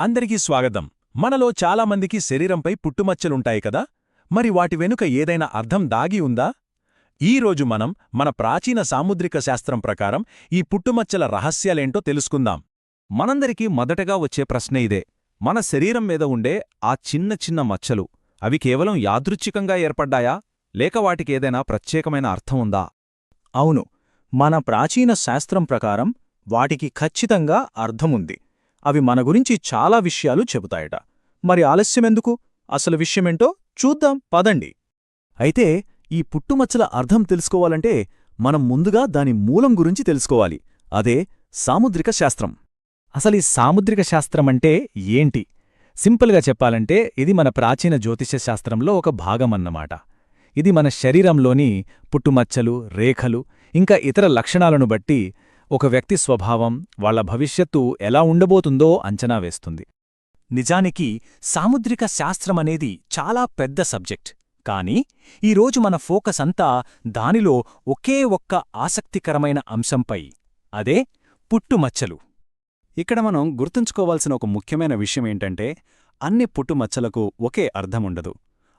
అందరికీ స్వాగతం. మనలో చాలామందికి శరీరంపై పుట్టుమచ్చలుంటాయి కదా? మరి వాటి వెనుక ఏదైనా అర్థం దాగి ఉందా? ఈరోజు మనం మన ప్రాచీన సాముద్రిక శాస్త్రం ప్రకారం ఈ పుట్టుమచ్చల రహస్యాలేంటో తెలుసుకుందాం. మనందరికీ మొదటగా వచ్చే ప్రశ్న ఇదే. మన శరీరం మీద ఉండే ఆ చిన్న చిన్న మచ్చలు అవి కేవలం యాదృచ్ఛికంగా ఏర్పడ్డాయా? లేక వాటికేదైనా ప్రత్యేకమైన అర్థం ఉందా? అవును. మన ప్రాచీన శాస్త్రం ప్రకారం వాటికి ఖచ్చితంగా అర్థముంది. అవి మన గురించి చాలా విషయాలు చెబుతాయట. మరి ఆలస్యమెందుకు? అసలు విషయమేంటో చూద్దాం పదండి. అయితే ఈ పుట్టుమచ్చల అర్థం తెలుసుకోవాలంటే మనం ముందుగా దాని మూలం గురించి తెలుసుకోవాలి. అదే సాముద్రిక శాస్త్రం. అసలు ఈ సాముద్రిక శాస్త్రమంటే ఏంటి? సింపుల్గా చెప్పాలంటే ఇది మన ప్రాచీన జ్యోతిషశాస్త్రంలో ఒక భాగమన్నమాట. ఇది మన శరీరంలోని పుట్టుమచ్చలు రేఖలు ఇంకా ఇతర లక్షణాలను బట్టి ఒక వ్యక్తి స్వభావం వాళ్ళ భవిష్యత్తు ఎలా ఉండబోతుందో అంచనా వేస్తుంది. నిజానికి సాముద్రిక శాస్త్రమనేది చాలా పెద్ద సబ్జెక్ట్. కానీ ఈరోజు మన ఫోకస్ అంతా దానిలో ఒకే ఒక్క ఆసక్తికరమైన అంశంపై. అదే పుట్టుమచ్చలు. ఇక్కడ మనం గుర్తుంచుకోవాల్సిన ఒక ముఖ్యమైన విషయమేంటంటే అన్ని పుట్టుమచ్చలకు ఒకే అర్థముండదు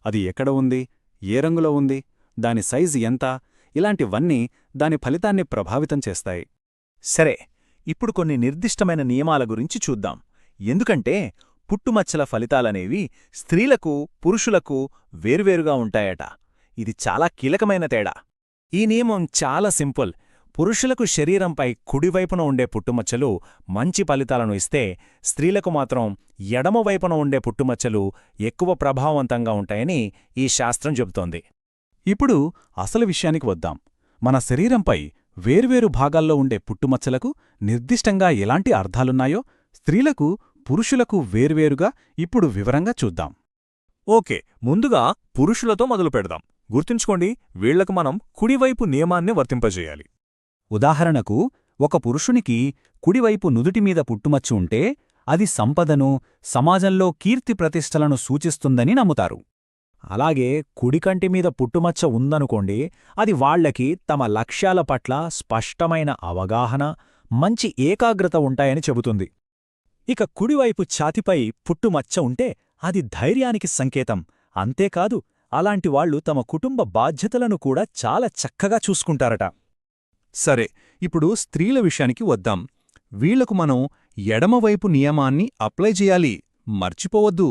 అది ఎక్కడ ఉంది? ఏ రంగులో ఉంది? దాని సైజు ఎంత? ఇలాంటివన్నీ దాని ఫలితాన్ని ప్రభావితం చేస్తాయి. సరే ఇప్పుడు కొన్ని నిర్దిష్టమైన నియమాల గురించి చూద్దాం. ఎందుకంటే పుట్టుమచ్చల ఫలితాలనేవి స్త్రీలకు పురుషులకు వేర్వేరుగా ఉంటాయట. ఇది చాలా కీలకమైన తేడా. ఈ నియమం చాలా సింపుల్. పురుషులకు శరీరంపై కుడివైపున ఉండే పుట్టుమచ్చలు మంచి ఫలితాలను ఇస్తే స్త్రీలకు మాత్రం ఎడమవైపున ఉండే పుట్టుమచ్చలు ఎక్కువ ప్రభావవంతంగా ఉంటాయని ఈ శాస్త్రం చెబుతోంది. ఇప్పుడు అసలు విషయానికి వద్దాం. మన శరీరంపై వేర్వేరు భాగాల్లో ఉండే పుట్టుమచ్చలకు నిర్దిష్టంగా ఎలాంటి అర్థాలున్నాయో స్త్రీలకు పురుషులకు వేర్వేరుగా ఇప్పుడు వివరంగా చూద్దాం. ఓకే ముందుగా పురుషులతో మొదలు పెడదాం. గుర్తుంచుకోండి వీళ్ళకు మనం కుడివైపు నియమాన్ని వర్తింపజేయాలి. ఉదాహరణకు ఒక పురుషునికి కుడివైపు నుదుటిమీద పుట్టుమచ్చు ఉంటే అది సంపదను సమాజంలో కీర్తి ప్రతిష్టలను సూచిస్తుందని నమ్ముతారు. అలాగే కుడికంటి మీద పుట్టుమచ్చ ఉందనుకోండి అది వాళ్ళకి తమ లక్ష్యాల పట్ల స్పష్టమైన అవగాహన మంచి ఏకాగ్రత ఉంటాయని చెబుతుంది. ఇక కుడివైపు ఛాతిపై పుట్టుమచ్చ ఉంటే అది ధైర్యానికి సంకేతం. అంతేకాదు అలాంటి వాళ్ళు తమ కుటుంబ బాధ్యతలను కూడా చాలా చక్కగా చూసుకుంటారట. సరే ఇప్పుడు స్త్రీల విషయానికి వద్దాం. వీళ్ళకు మనం ఎడమవైపు నియమాన్ని అప్లై చేయాలి. మర్చిపోవద్దు.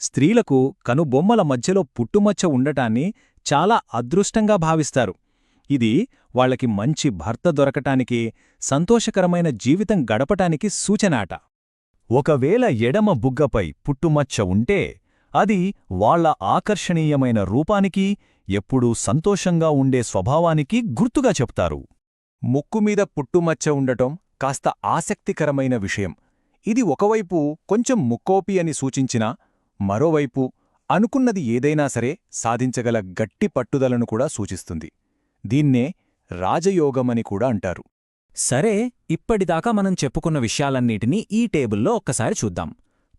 స్త్రీలకు కనుబొమ్మల మధ్యలో పుట్టుమచ్చ ఉండటాన్ని చాలా అదృష్టంగా భావిస్తారు. ఇది వాళ్ళకి మంచి భర్త దొరకటానికి సంతోషకరమైన జీవితం గడపటానికి సూచనాట. ఒకవేళ ఎడమ బుగ్గపై పుట్టుమచ్చ ఉంటే అది వాళ్ళ ఆకర్షణీయమైన రూపానికి ఎప్పుడూ సంతోషంగా ఉండే స్వభావానికి గుర్తుగా చెప్తారు. ముక్కుమీద పుట్టుమచ్చ ఉండటం కాస్త ఆసక్తికరమైన విషయం. ఇది ఒకవైపు కొంచెం ముక్కోపి అని సూచించినా మరోవైపు అనుకున్నది ఏదైనా సరే సాధించగల గట్టి పట్టుదలను కూడా సూచిస్తుంది. దీన్నే రాజయోగమని కూడా అంటారు. సరే ఇప్పటిదాకా మనం చెప్పుకున్న విషయాలన్నిటినీ ఈ టేబుల్లో ఒక్కసారి చూద్దాం.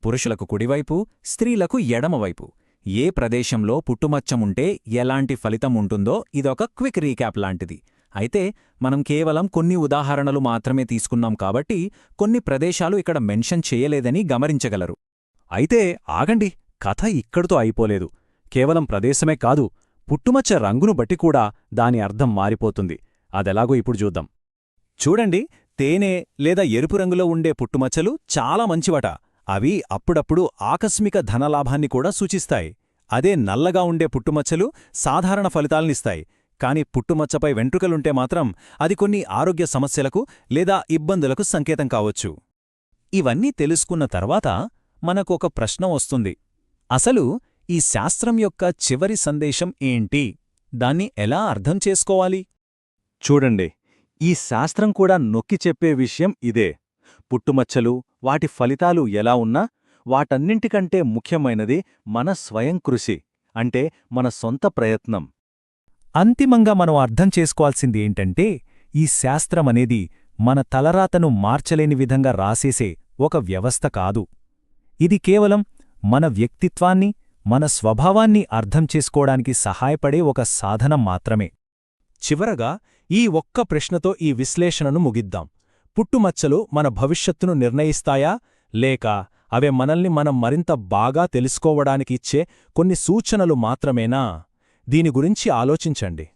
పురుషులకు కుడివైపు స్త్రీలకు ఎడమవైపు. ఏ ప్రదేశంలో పుట్టుమచ్చముంటే ఎలాంటి ఫలితం ఉంటుందో ఇదొక క్విక్ రీక్యాప్ లాంటిది. అయితే మనం కేవలం కొన్ని ఉదాహరణలు మాత్రమే తీసుకున్నాం కాబట్టి కొన్ని ప్రదేశాలు ఇక్కడ మెన్షన్ చేయలేదని గమనించగలరు. అయితే ఆగండి కథ ఇక్కడితో అయిపోలేదు. కేవలం ప్రదేశమే కాదు పుట్టుమచ్చ రంగును బట్టి కూడా దాని అర్థం మారిపోతుంది. అదెలాగో ఇప్పుడు చూద్దాం. చూడండి తేనె లేదా ఎరుపు రంగులో ఉండే పుట్టుమచ్చలు చాలా మంచివట. అవి అప్పుడప్పుడు ఆకస్మిక ధనలాభాన్ని కూడా సూచిస్తాయి. అదే నల్లగా ఉండే పుట్టుమచ్చలు సాధారణ ఫలితాలనిస్తాయి కాని పుట్టుమచ్చపై వెంట్రుకలుంటే మాత్రం అది కొన్ని ఆరోగ్య సమస్యలకు లేదా ఇబ్బందులకు సంకేతం కావచ్చు. ఇవన్నీ తెలుసుకున్న తర్వాత మనకొక ప్రశ్న వస్తుంది. అసలు ఈ శాస్త్రం యొక్క చివరి సందేశం ఏంటి? దాన్ని ఎలా అర్థం చేసుకోవాలి? చూడండి. ఈ శాస్త్రం కూడా నొక్కి చెప్పే విషయం ఇదే. పుట్టుమచ్చలు వాటి ఫలితాలు ఎలా ఉన్నా వాటన్నింటికంటే ముఖ్యమైనది మన స్వయం కృషి అంటే మన సొంత ప్రయత్నం. అంతిమంగా మనం అర్థం చేసుకోవాల్సింది ఏంటంటే ఈ శాస్త్రమనేది మన తలరాతను మార్చలేని విధంగా రాసేసే ఒక వ్యవస్థ కాదు. ఇది కేవలం మన వ్యక్తిత్వాన్ని మన స్వభావాన్ని అర్థం చేసుకోవడానికి సహాయపడే ఒక సాధనం మాత్రమే. చివరగా ఈ ఒక్క ప్రశ్నతో ఈ విశ్లేషణను ముగిద్దాం. పుట్టుమచ్చలు మన భవిష్యత్తును నిర్ణయిస్తాయా? లేక అవే మనల్ని మనం మరింత బాగా తెలుసుకోవడానికి ఇచ్చే కొన్ని సూచనలు మాత్రమేనా? దీని గురించి ఆలోచించండి.